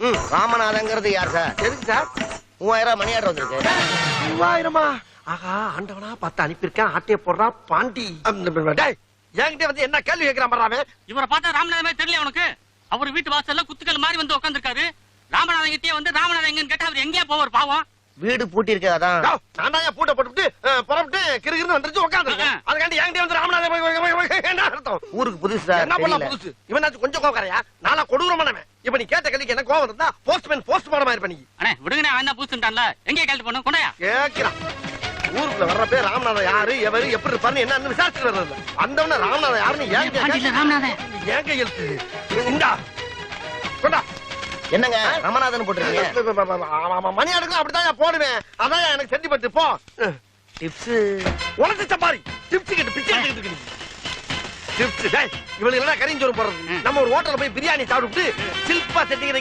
ம். ராமநாதங்கிறது யார் சார்? எதுக்கு சார்? மூவாயிரம் ரூபாய் மணி ஆர்டர் வந்திருக்கு. மூவாயிரமா? ஆகா ஆண்டவனா பார்த்து அனுப்பியிருக்கேன். ஆட்டைய போடுறா பாண்டி. டேய் என்கிட்ட வந்து என்ன கேள்வி கேட்கிறான் பண்றாமே இவரை பார்த்தா ராமநாதமே தெரியல உனக்கு? அவர் வீட்டு வாசல்ல குத்துக்கள் மாதிரி வந்து உட்காந்துருக்காரு ராமநாதன் கிட்டே வந்து ராமநாதன் எங்கன்னு கேட்டா அவர் எங்கேயா போவார் பாவம். வீடு பூட்டி இருக்கு அதான் நான் தான் பூட்டை அஹ், புறப்பட்டு கிறுகிறுன்னு வந்துருச்சு உட்காந்துருக்கேன். அதுக்காண்டி என்கிட்ட வந்து ராமநாதன் ஊருக்கு புதுசு சார் என்ன பண்ணலாம். புதுசு? இவனாச்சும் கொஞ்சம் கோவக்காரையா? நாளா கொடூரமானவன் இப்ப நீ கேட்ட கேள்விக்கு என்ன கோவம் இருந்தா போஸ்ட்மேன் போஸ்ட் மாடமா இருப்ப நீ. அண்ணே விடுங்கண்ணே அவன் தான் பூசுட்டான்ல எங்கே கேள்வி பண்ணும் கொண்டாயா? கேக்குறான். ஊருக்குள்ள வர்றப்ப ராமநாதன் யாரு எவரு எப்படி இருப்பாருன்னு என்ன விசாரிச்சுட்டு வர்றது. வந்தவன ராமநாதன் யாருன்னு ஏன் கேட்க ராமநாதன். ஏன் கையெழுத்து இந்தா. கொண்டா. என்னங்க ராமநாதன் போட்டிருக்கீங்க? மணி அடுக்கலாம் அப்படிதான் போடுவேன். அதான் எனக்கு செஞ்சு பத்து போ. டிப்ஸ். உனக்கு சப்பாரி டிப்ஸ் இவளுக்கு என்ன கறிஞ்சோறு போடுறது? நம்ம ஒரு ஹோட்டல்ல போய் பிரியாணி சாப்பிட்டு சில்பா செட்டிங்கிற